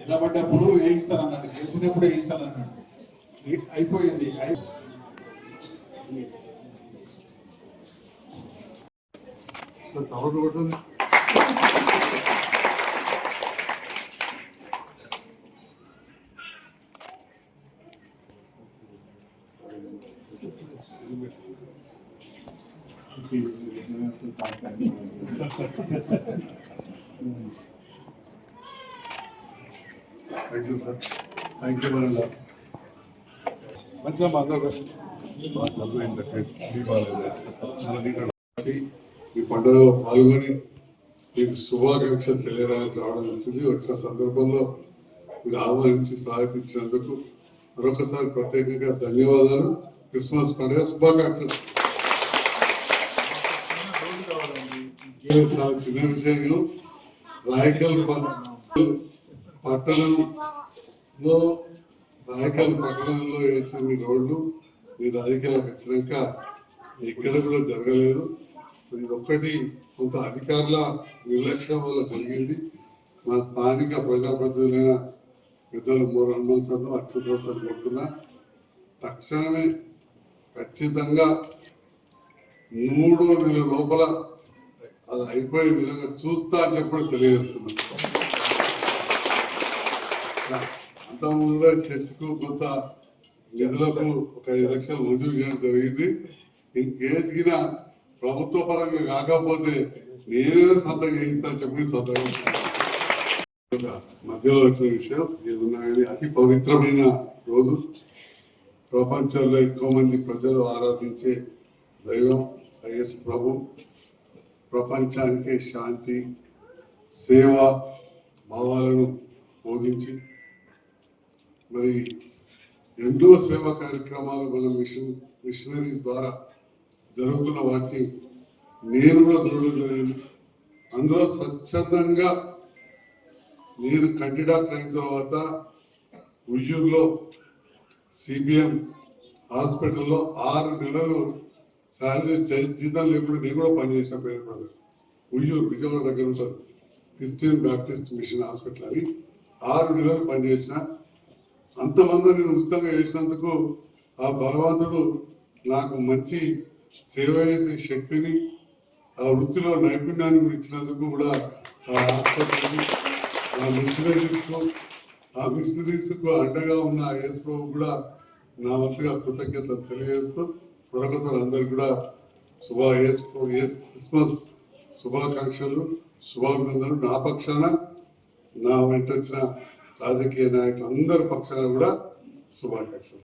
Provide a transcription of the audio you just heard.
నిలబడ్డప్పుడు వేయిస్తానన్నాడు గెలిచినప్పుడు వేయిస్తానన్నాడు అయిపోయింది. అయి- thank you sir thank you వరండా మంచిగా మాట్లాడారు ఈ పండుగలో పాల్గొని మీకు శుభాకాంక్షలు తెలియడానికి రావడం వచ్చింది. వచ్చిన సందర్భంలో మీరు ఆహ్వానించి స్వాగతించినందుకు మరొకసారి ప్రత్యేకంగా ధన్యవాదాలు. క్రిస్మస్ పండుగ శుభాకాంక్షలు. చాలా చిన్న విషయం. రాయకల్ పండుగ పట్టణంలో రాయకల్ పట్టణంలో వేసిన మీ రోడ్లు మీరు రాజకీయాలకు వచ్చినాక ఎక్కడ కూడా జరగలేదు. మరి ఒక్కటి కొంత అధికారుల నిర్లక్ష్యం వల్ల జరిగింది. మా స్థానిక ప్రజాప్రతినిధులైన పెద్దలు మూడు హనుమాన్ సార్లు అత్యుత సార్ కోరుతున్నా తక్షణమే ఖచ్చితంగా మూడు నెల లోపల అది అయిపోయే విధంగా చూస్తా అని చెప్పడం తెలియజేస్తున్నాను అంతకుముందు చర్చకు కొంత నిధులకు ఒక ఐదు లక్షలు మంజూరు చేయడం జరిగింది. ఇంకేసిగిన ప్రభుత్వ పరంగా కాకపోతే నేనే సొంతం చేయిస్తా చెప్పి సంతకం మధ్యలో వచ్చిన విషయం ఏదన్నా కానీ అతి పవిత్రమైన రోజు. ప్రపంచంలో ఎక్కువ మంది ప్రజలు ఆరాధించే దైవం ఐఎస్ ప్రభు. ప్రపంచానికి శాంతి సేవ భావాలను బోధించి మరి ఎన్నో సేవా కార్యక్రమాలు మన మిషన్ మిషనరీస్ ద్వారా జరుగుతున్న వాటిని నేను కూడా చూడడం జరిగింది. అందులో స్వచ్ఛందంగా నేను కంటి అయిన తర్వాత ఉయ్యూరులో సిబిఎం హాస్పిటల్లో ఆరు నెలలు శాలరీ జీతం లేకుండా నేను కూడా పనిచేసిన పేరు ఉయ్యూరు విజయవాడ దగ్గర ఉంటుంది. క్రిస్టియన్ బ్యాప్టిస్ట్ మిషన్ హాస్పిటల్ అని ఆరు నెలలు పనిచేసిన అంతమందిని నేను ఉచితంగా చేసినందుకు ఆ భగవంతుడు నాకు మంచి సేవ చేసే శక్తిని ఆ వృత్తిలో నైపుణ్యాన్ని ఇచ్చినందుకు కూడా ఆ హాస్పిటల్కి ఆ మిషనరీస్కు ఆ మిషనరీస్కు అండగా ఉన్న యేసు ప్రభు కూడా నా వంతుగా కృతజ్ఞతలు తెలియజేస్తూ మరొకసారి అందరు కూడా శుభ ఏస్ క్రిస్మస్ శుభాకాంక్షలు శుభాభినందనలు. నా పక్షాన నా వెంట వచ్చిన రాజకీయ నాయకులు అందరి పక్షాన కూడా శుభాకాంక్షలు.